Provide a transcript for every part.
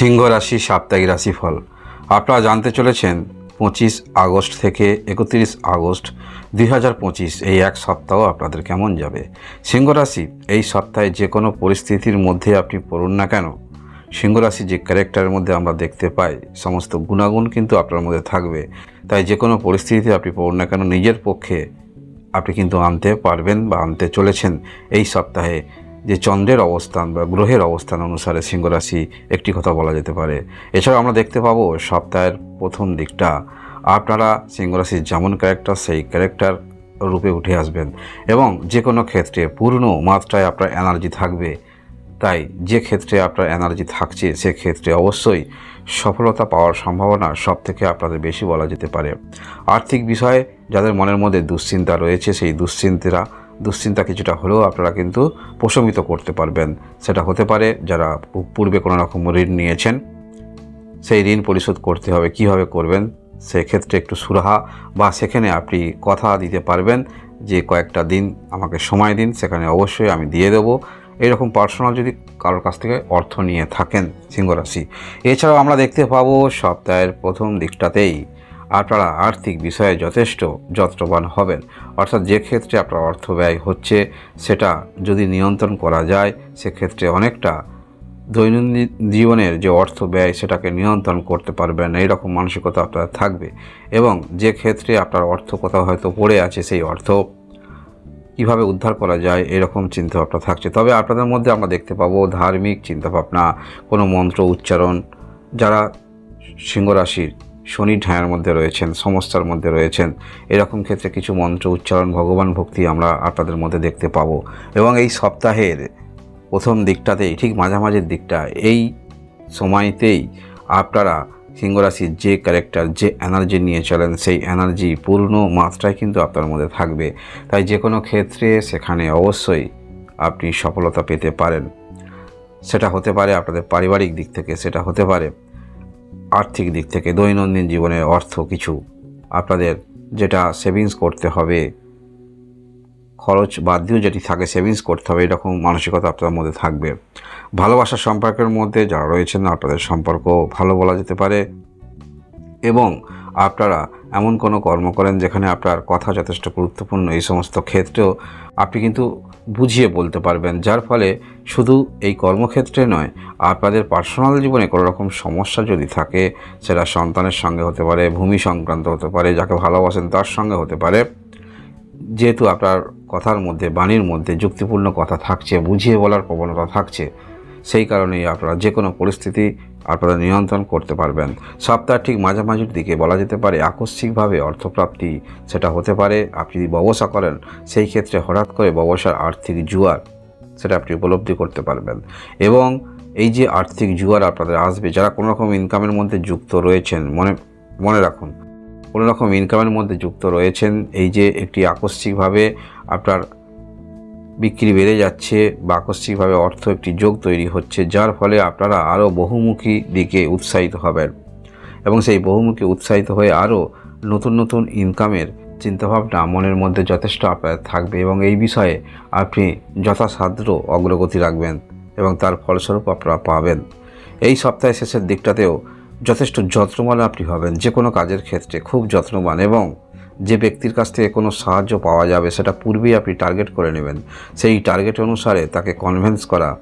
সিংহ রাশি, সাপ্তাহিক রাশিফল আপনারা জানতে চলেছেন, পঁচিশ আগস্ট থেকে একত্রিশ আগস্ট দুই হাজার পঁচিশ, এই এক সপ্তাহ আপনাদের কেমন যাবে? সিংহ রাশি, এই সপ্তাহে যে কোনো পরিস্থিতির মধ্যে আপনি পড়ুন না কেন? সিংহ রাশি যে ক্যারেক্টারের মধ্যে আমরা দেখতে পাই, সমস্ত গুণাগুণ কিন্তু আপনার মধ্যে থাকবে। তাই যে কোনো পরিস্থিতিতে আপনি পড়ুন না কেন, নিজের পক্ষে আপনি কিন্তু আনতে পারবেন বা আনতে চলেছেন এই সপ্তাহে। যে চন্দ্রের অবস্থান বা গ্রহের অবস্থান অনুসারে সিংহ রাশি একটি কথা বলা যেতে পারে। এছাড়াও আমরা দেখতে পাবো সপ্তাহের প্রথম দিকটা। আপনারা সিংহ রাশির যেমন ক্যারেক্টার সেই ক্যারেক্টার রূপে উঠে আসবেন এবং যে কোনো ক্ষেত্রে পূর্ণ মাত্রায় আপনার এনার্জি থাকবে। তাই যে ক্ষেত্রে আপনার এনার্জি থাকছে সেক্ষেত্রে অবশ্যই সফলতা পাওয়ার সম্ভাবনা সব থেকে আপনাদের বেশি বলা যেতে পারে। আর্থিক বিষয়ে যাদের মনের মধ্যে দুশ্চিন্তা রয়েছে, সেই দুশ্চিন্তা দুশ্চিন্তা কিছুটা হলেও আপনারা কিন্তু প্রশমিত করতে পারবেন। সেটা হতে পারে যারা পূর্বে কোনো রকম ঋণ নিয়েছেন, সেই ঋণ পরিশোধ করতে হবে, কীভাবে করবেন, সেক্ষেত্রে একটু সুরাহা বা সেখানে আপনি কথা দিতে পারবেন যে কয়েকটা দিন আমাকে সময় দিন, সেখানে অবশ্যই আমি দিয়ে দেবো। এরকম পার্সোনাল যদি কারোর কাছ থেকে অর্থ নিয়ে থাকেন সিংহরাশি, এছাড়াও আমরা দেখতে পাবো সপ্তাহের প্রথম দিকটাতেই আপনারা আর্থিক বিষয়ে যথেষ্ট যত্নবান হবেন। অর্থাৎ যে ক্ষেত্রে আপনার অর্থ ব্যয় হচ্ছে, সেটা যদি নিয়ন্ত্রণ করা যায়, সেক্ষেত্রে অনেকটা দৈনন্দিন জীবনের যে অর্থ ব্যয়, সেটাকে নিয়ন্ত্রণ করতে পারবেন। এইরকম মানসিকতা আপনার থাকবে। এবং যে ক্ষেত্রে আপনার অর্থ কোথাও হয়তো পড়ে আছে, সেই অর্থ কীভাবে উদ্ধার করা যায়, এরকম চিন্তাভাবনা থাকছে। তবে আপনাদের মধ্যে আমরা দেখতে পাবো ধার্মিক চিন্তাভাবনা, কোনো মন্ত্র উচ্চারণ, যারা সিংহরাশির শনি ঢায়ার মধ্যে রয়েছেন সমস্যার মধ্যে রয়েছেন। এরকম ক্ষেত্রে কিছু মন্ত্র উচ্চারণ, ভগবান ভক্তি আমরা আপনাদের মধ্যে দেখতে পাবো। এবং এই সপ্তাহের প্রথম দিকটাতেই, ঠিক মাঝামাঝির দিকটা, এই সময়তেই আপনারা সিংহরাশির যে ক্যারেক্টার যে এনার্জি নিয়ে চলেন, সেই এনার্জি পূর্ণ মাত্রায় কিন্তু আপনার মধ্যে থাকবে। তাই যে কোনো ক্ষেত্রে সেখানে অবশ্যই আপনি সফলতা পেতে পারেন। সেটা হতে পারে আপনাদের পারিবারিক দিক থেকে, সেটা হতে পারে আর্থিক দিক থেকে দৈনন্দিন জীবনের অর্থ কিছু। আপনাদের যেটা সেভিংস করতে হবে, খরচ বাদ দিয়েও যেটি থাকে সেভিংস করতে হবে, এরকম মানসিকতা আপনার মধ্যে থাকবে। ভালোবাসার সম্পর্কের মধ্যে যারা রয়েছেন, আপনাদের সম্পর্ক ভালো বলা যেতে পারে এবং আপনারা এমন কোনো কর্ম করেন যেখানে আপনার কথা যথেষ্ট গুরুত্বপূর্ণ এই সমস্ত ক্ষেত্রেও আপনি কিন্তু বুঝিয়ে বলতে পারবেন, যার ফলে শুধু এই কর্মক্ষেত্রে নয়, আপনাদের পার্সোনাল জীবনে কোনো রকম সমস্যা যদি থাকে, সেটা সন্তানের সঙ্গে হতে পারে, ভূমি সংক্রান্ত হতে পারে, যাকে ভালোবাসেন তার সঙ্গে হতে পারে, যেহেতু আপনার কথার মধ্যে, বাণীর মধ্যে যুক্তিপূর্ণ কথা থাকছে, বুঝিয়ে বলার প্রবণতা থাকছে সেই কারণেই আপনারা যে কোনো পরিস্থিতি আপনারা নিয়ন্ত্রণ করতে পারবেন। সপ্তাহের ঠিক মাঝামাঝির দিকে বলা যেতে পারে আকস্মিকভাবে অর্থপ্রাপ্তি সেটা হতে পারে। আপনি যদি ব্যবসা করেন, সেই ক্ষেত্রে হঠাৎ করে ব্যবসার আর্থিক জুয়ার সেটা আপনি উপলব্ধি করতে পারবেন। এবং এই যে আর্থিক জুয়ার আপনাদের আসবে, যারা কোনো রকম ইনকামের মধ্যে যুক্ত রয়েছেন, মনে মনে রাখুন, কোনো রকম ইনকামের মধ্যে যুক্ত রয়েছেন, এই যে একটি আকস্মিকভাবে আপনার বিক্রি বেড়ে যাচ্ছে। বা আকস্মিকভাবে অর্থ একটি যোগ তৈরি হচ্ছে, যার ফলে আপনারা আরও বহুমুখী দিকে উৎসাহিত হবেন। এবং সেই বহুমুখী উৎসাহিত হয়ে আরও নতুন নতুন ইনকামের চিন্তাভাবনা মনের মধ্যে যথেষ্ট আপনার থাকবে এবং এই বিষয়ে আপনি যথাসাধ্য অগ্রগতি রাখবেন এবং তার ফলস্বরূপ আপনারা পাবেন। এই সপ্তাহের শেষের দিকটাতেও যথেষ্ট যত্নবান আপনি হবেন যে কোনো কাজের ক্ষেত্রে খুব যত্নবান এবং যে ব্যক্তির কাছ থেকে কোনো সাহায্য পাওয়া যাবে, সেটা পূর্বেই আপনি টার্গেট করে নেবেন। সেই টার্গেট অনুসারে তাকে কনভেন্স করা,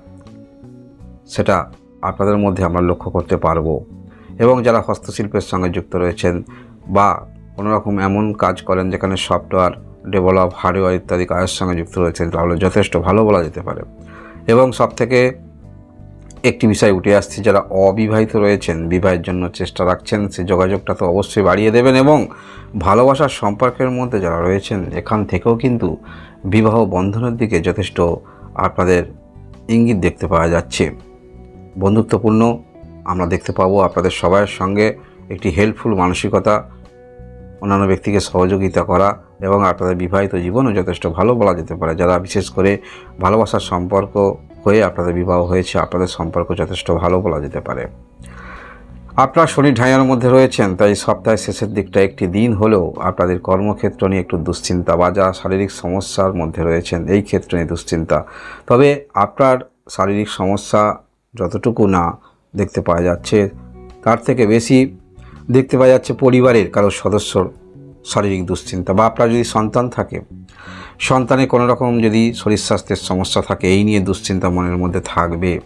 সেটা আপনাদের মধ্যে আমরা লক্ষ্য করতে পারব। এবং যারা হস্তশিল্পের সঙ্গে যুক্ত রয়েছেন বা কোনো রকম এমন কাজ করেন যেখানে সফটওয়্যার ডেভেলপ হার্ডওয়্যার ইত্যাদি কাজের সঙ্গে যুক্ত রয়েছেন, তাহলে যথেষ্ট ভালো বলা যেতে পারে। এবং সব থেকে একটি বিষয় উঠে আসছে, যারা অবিবাহিত রয়েছেন, বিবাহের জন্য চেষ্টা রাখছেন, সে যোগাযোগটা তো অবশ্যই বাড়িয়ে দেবেন এবং ভালোবাসার সম্পর্কের মধ্যে যারা রয়েছেন, এখান থেকেও কিন্তু বিবাহ বন্ধনের দিকে যথেষ্ট আপনাদের ইঙ্গিত দেখতে পাওয়া যাচ্ছে। বন্ধুত্বপূর্ণ, আমরা দেখতে পাবো আপনাদের সবার সঙ্গে একটি হেল্পফুল মানসিকতা অন্যান্য ব্যক্তিকে সহযোগিতা করা এবং আপনাদের বিবাহিত জীবনও যথেষ্ট ভালো বলা যেতে পারে। যারা বিশেষ করে ভালোবাসার সম্পর্ক হয়ে আপনাদের বিবাহ হয়েছে, আপনাদের সম্পর্ক যথেষ্ট ভালো বলা যেতে পারে। আপনার শনি ঢাইয়ার মধ্যে রয়েছেন, তাই সপ্তাহের শেষের দিকটা একটি দিন হলেও আপনাদের কর্মক্ষেত্র নিয়ে একটু দুশ্চিন্তা বা যা শারীরিক সমস্যার মধ্যে রয়েছেন, এই ক্ষেত্রে নিয়ে দুশ্চিন্তা। তবে আপনার শারীরিক সমস্যা যতটুকু না দেখতে পাওয়া যাচ্ছে, তার থেকে বেশি দেখতে পাওয়া যাচ্ছে পরিবারের কারও সদস্যর শারীরিক দুশ্চিন্তা বা আপনার যদি সন্তান থাকে, সন্তানে কোনো রকম যদি শরীর স্বাস্থ্যের সমস্যা থাকে, এই নিয়ে দুশ্চিন্তা মনের মধ্যে থাকবে।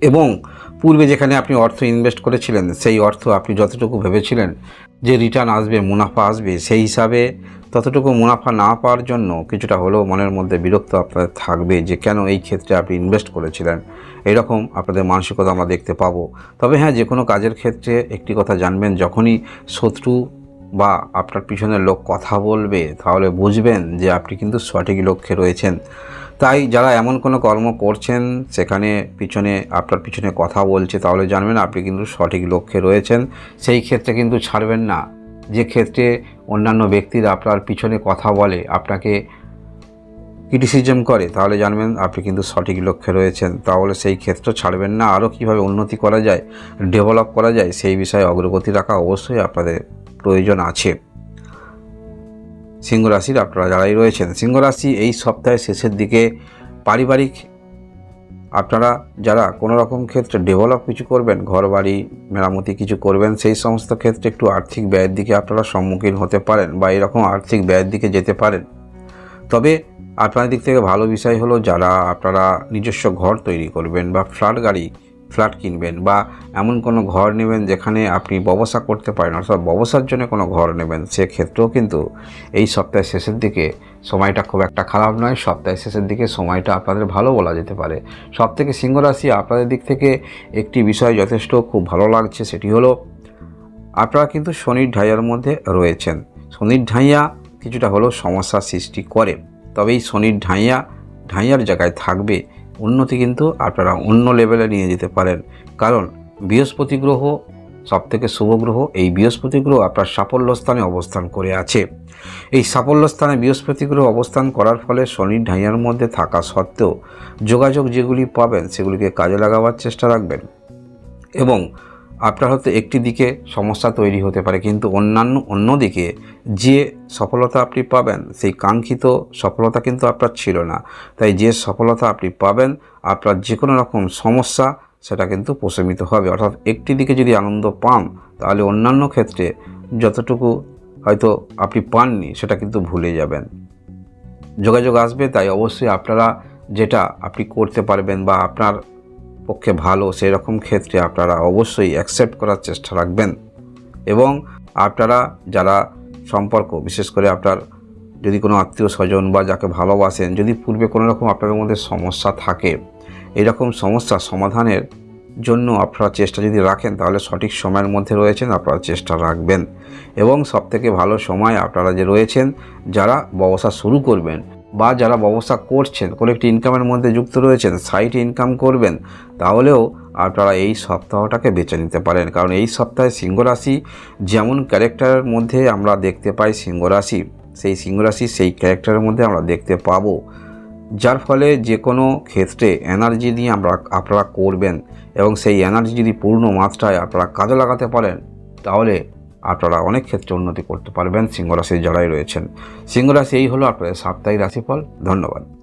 এবং পূর্বে যেখানে আপনি অর্থ ইনভেস্ট করেছিলেন, সেই অর্থ আপনি যতটুকু ভেবেছিলেন যে রিটার্ন আসবে, মুনাফা আসবে, সেই হিসাবে ততটুকু মুনাফা না পাওয়ার জন্য কিছুটা হলেও মনের মধ্যে বিরক্ত আপনাদের থাকবে যে কেন এই ক্ষেত্রে আপনি ইনভেস্ট করেছিলেন। এরকম আপনাদের মানসিকতা আমরা দেখতে পাবো। তবে হ্যাঁ যে কোনো কাজের ক্ষেত্রে একটি কথা জানবেন, যখনই শত্রু বা আপনার পিছনের লোক কথা বলবে, তাহলে বুঝবেন যে আপনি কিন্তু সঠিক লক্ষ্যে রয়েছেন। তাই যারা এমন কোনো কর্ম করছেন, সেখানে পিছনে, আপনার পিছনে কথা বলছে, তাহলে জানবেন আপনি কিন্তু সঠিক লক্ষ্যে রয়েছেন। সেই ক্ষেত্রে কিন্তু ছাড়বেন না। যে ক্ষেত্রে অন্যান্য ব্যক্তিরা আপনার পিছনে কথা বলে, আপনাকে ক্রিটিসিজম করে, তাহলে জানবেন আপনি কিন্তু সঠিক লক্ষ্যে রয়েছেন। তাহলে সেই ক্ষেত্র ছাড়বেন না। আরও কীভাবে উন্নতি করা যায় ডেভেলপ করা যায়, সেই বিষয়ে অগ্রগতি রাখা অবশ্যই আপনাদের প্রয়োজন আছে। সিংহ রাশির আপনারা যারাই রয়েছেন সিংহ রাশি এই সপ্তাহের শেষের দিকে পারিবারিক আপনারা যারা কোনো রকম ক্ষেত্রে ডেভেলপ কিছু করবেন ঘর বাড়ি মেরামতি কিছু করবেন, সেই সমস্ত ক্ষেত্রে একটু আর্থিক ব্যয়ের দিকে আপনারা সম্মুখীন হতে পারেন বা এরকম আর্থিক ব্যয়ের দিকে যেতে পারেন। তবে আপনার দিক থেকে ভালো বিষয় হলো যারা আপনারা নিজস্ব ঘর তৈরি করবেন বা ফ্ল্যাট গাড়ি ফ্ল্যাট কিনবেন বা এমন কোনো ঘর নেবেন যেখানে আপনি ব্যবসা করতে পারেন, অর্থাৎ ব্যবসার জন্য কোনো ঘর নেবেন, সেক্ষেত্রেও কিন্তু এই সপ্তাহের শেষের দিকে সময়টা খুব একটা খারাপ নয়। সপ্তাহের শেষের দিকে সময়টা আপনাদের ভালো বলা যেতে পারে। সব থেকে সিংহ রাশি আপনাদের দিক থেকে একটি বিষয় যথেষ্ট খুব ভালো লাগছে, সেটি হলো আপনারা কিন্তু শনির ঢাইয়ার মধ্যে রয়েছেন। শনির ঢাইয়া কিছুটা হলেও সমস্যা সৃষ্টি করে। তবে এই শনির ঢাইয়া, ঢাইয়ার জায়গায় থাকবে উন্নতি কিন্তু আপনারা অন্য লেভেলে নিয়ে যেতে পারেন। কারণ বৃহস্পতি গ্রহ সব থেকে শুভ গ্রহ, এই বৃহস্পতি গ্রহ আপনার সাফল্য স্থানে অবস্থান করে আছে। এই সাফল্য স্থানে বৃহস্পতি গ্রহ অবস্থান করার ফলে শনি ঢাইয়ার মধ্যে থাকা সত্ত্বেও যোগাযোগ যেগুলি পাবেন সেগুলিকে কাজে লাগাবার চেষ্টা রাখবেন এবং আপনার হয়তো একটি দিকে সমস্যা তৈরি হতে পারে, কিন্তু অন্যান্য, অন্যদিকে যে সফলতা আপনি পাবেন, সেই কাঙ্ক্ষিত সফলতা কিন্তু আপনার ছিল না। তাই যে সফলতা আপনি পাবেন, আপনার যে কোনো রকম সমস্যা, সেটা কিন্তু প্রশমিত হবে। অর্থাৎ একটি দিকে যদি আনন্দ পান, তাহলে অন্যান্য ক্ষেত্রে যতটুকু হয়তো আপনি পাননি, সেটা কিন্তু ভুলে যাবেন। যোগাযোগ আসবে, তাই অবশ্যই আপনারা যেটা আপনি করতে পারবেন বা আপনার পক্ষে ভালো সেই রকম ক্ষেত্রে আপনারা অবশ্যই অ্যাকসেপ্ট করার চেষ্টা রাখবেন। এবং আপনারা যারা সম্পর্ক, বিশেষ করে আপনার যদি কোনো আত্মীয় স্বজন বা যাকে ভালোবাসেন, যদি পূর্বে কোনো রকম আপনাদের মধ্যে সমস্যা থাকে, এরকম সমস্যা সমাধানের জন্য আপনারা চেষ্টা যদি রাখেন, তাহলে সঠিক সময়ের মধ্যে রয়েছেন, আপনারা চেষ্টা রাখবেন। এবং সবথেকে ভালো সময় আপনারা যে রয়েছেন, যারা ব্যবসা শুরু করবেন বা যারা ব্যবসা করছেন, কোনো একটি ইনকামের মধ্যে যুক্ত রয়েছেন সাইট ইনকাম করবেন, তাহলেও আপনারা এই সপ্তাহটাকে বেছে নিতে পারেন। কারণ এই সপ্তাহে সিংহ রাশি যেমন ক্যারেক্টারের মধ্যে আমরা দেখতে পাই সিংহ রাশি সেই সিংহ রাশি সেই ক্যারেক্টারের মধ্যে আমরা দেখতে পাবো। যার ফলে যে কোনো ক্ষেত্রে এনার্জি দিয়ে আমরা, আপনারা করবেন এবং সেই এনার্জি যদি পূর্ণ মাত্রায় আপনারা কাজে লাগাতে পারেন, তাহলে আপনারা অনেক ক্ষেত্রে উন্নতি করতে পারবেন। সিংহরাশির যারাই রয়েছেন, সিংহরাশি এই হলো আপনাদের সাপ্তাহিক রাশিফল। ধন্যবাদ।